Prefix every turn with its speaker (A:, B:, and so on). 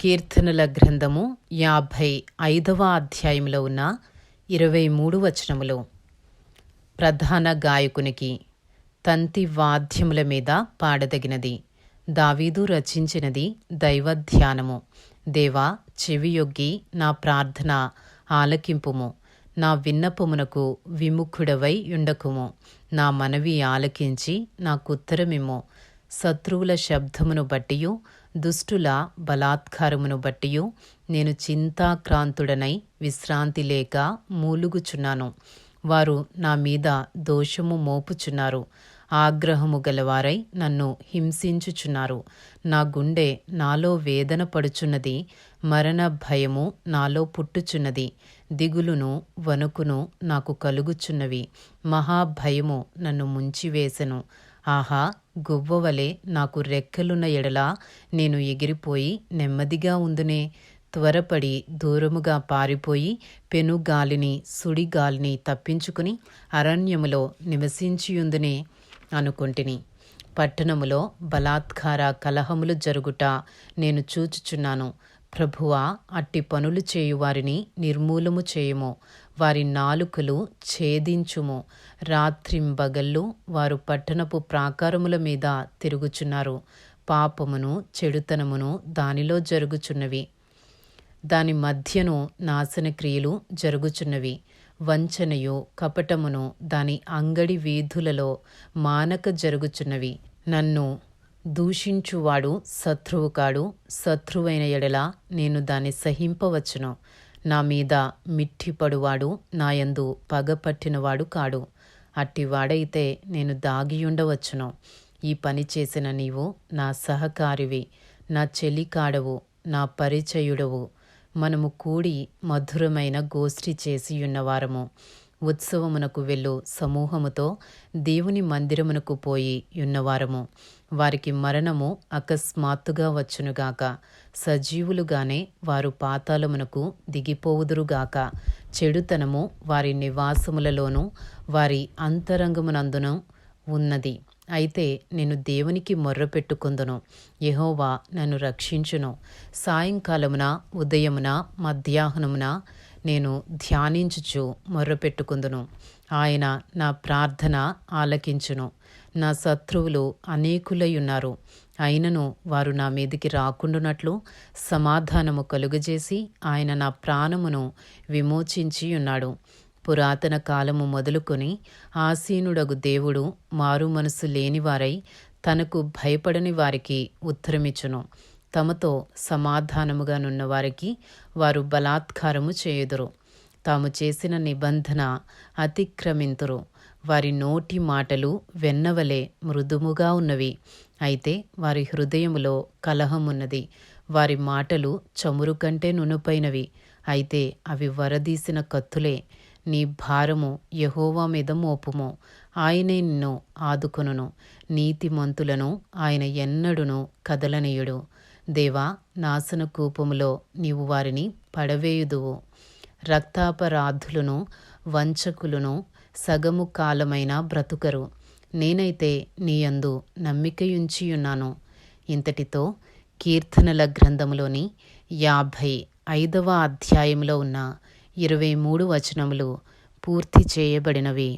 A: కీర్తనల గ్రంథము యాభై ఐదవ అధ్యాయంలో ఉన్న ఇరవై మూడు వచనములు. ప్రధాన గాయకునికి తంతి వాద్యముల మీద పాడదగినది. దావీదు రచించినది దైవ ధ్యానము దేవా చెవియొగ్గి నా ప్రార్థన ఆలకింపుము. నా విన్నపమునకు విముఖుడవై ఉండకుము నా మనవి ఆలకించి నాకుత్తరమిమ్ము శత్రువుల శబ్దమును బట్టియు దుష్టుల బలాత్కారమును బట్టియు నేను చింతాక్రాంతుడనై విశ్రాంతి లేక మూలుగుచున్నాను. వారు నా మీద దోషము మోపుచున్నారు. ఆగ్రహము గలవారై నన్ను హింసించుచున్నారు. నా గుండె నాలో వేదన పడుచున్నది మరణ భయము నాలో పుట్టుచున్నది. దిగులును వణుకును నాకు కలుగుచున్నవి. మహాభయము నన్ను ముంచివేసెను. ఆహా గువ్వవలే నాకు రెక్కలున్న ఎడలా నేను ఎగిరిపోయి నెమ్మదిగా ఉందునే. త్వరపడి దూరముగా పారిపోయి పెనుగాలిని సుడిగాలిని తప్పించుకుని అరణ్యములో నివసించియుందునే అనుకుంటుని. పట్టణములో బలాత్కార కలహములు జరుగుట నేను చూచుచున్నాను. ప్రభువా అట్టి పనులు చేయువారిని నిర్మూలము చేయుము. వారి నాలుకలు ఛేదించుము. రాత్రింబగళ్ళు వారు పట్టణపు ప్రాకారముల మీద తిరుగుచున్నారు. పాపమును చెడుతనమును దానిలో జరుగుచున్నవి. దాని మధ్యను నాశన క్రియలు జరుగుచున్నవి. వంచనయు కపటమును దాని అంగడి వీధులలో మానక జరుగుచున్నవి. నన్ను దూషించువాడు శత్రువు కాడు శత్రువైన ఎడల నేను దాన్ని సహింపవచ్చును. నా మీద మిట్టిపడువాడు నాయందు పగపట్టినవాడు కాడు. అట్టివాడైతే నేను దాగియుండవచ్చును. ఈ పని చేసిన నీవు నా సహకారివి నా చెలికాడవు నా పరిచయుడవు. మనము కూడి మధురమైన గోష్ఠి చేసి ఉన్నవారము ఉత్సవమునకు వెళ్ళు సమూహముతో దేవుని మందిరమునకు పోయి ఉన్నవారము. వారికి మరణము అకస్మాత్తుగా వచ్చునుగాక. సజీవులుగానే వారు పాతాళమునకు దిగిపోవుదురుగాక. చెడుతనము వారి నివాసములలోనూ వారి అంతరంగమునందును ఉన్నది. అయితే నేను దేవునికి మొర్రపెట్టుకుందును. యహోవా నన్ను రక్షించును. సాయంకాలమున ఉదయమున మధ్యాహ్నమున నేను ధ్యానించుచు మొర్రపెట్టుకుందును. ఆయన నా ప్రార్థన ఆలకించును. నా శత్రువులు అనేకులై ఉన్నారు అయినను వారు నా మీదికి రాకుండునట్లు సమాధానము కలుగజేసి ఆయన నా ప్రాణమును విమోచించి ఉన్నాడు పురాతన కాలము మొదలుకొని ఆసీనుడగు దేవుడు మారు మనసు లేనివారై తనకు భయపడని వారికి ఉత్తరమిచ్చును. తమతో సమాధానముగానున్న వారికి వారు బలాత్కారము చేయుదురు. తాము చేసిన నిబంధన అతిక్రమింతురు. వారి నోటి మాటలు వెన్నవలే మృదుముగా ఉన్నవి. అయితే వారి హృదయములో కలహమున్నది. వారి మాటలు చమురు కంటే నునుపైనవి. అయితే అవి వరదీసిన కత్తులే. నీ భారము యహోవా మీద మోపుము. ఆయనే నిన్ను ఆదుకొనును. నీతిమంతులను ఆయన ఎన్నడును కదలనీయుడు. దేవా నాశన కూపములో నీవు వారిని పడవేయుదువు. రక్తాపరాధులను వంచకులను సగము కాలమైన బ్రతుకరు. నేనైతే నీయందు నమ్మికయుంచియున్నాను. ఇంతటితో కీర్తనల గ్రంథములోని యాభై ఐదవ అధ్యాయంలో ఉన్న ఇరవై మూడు వచనములు పూర్తి చేయబడినవి.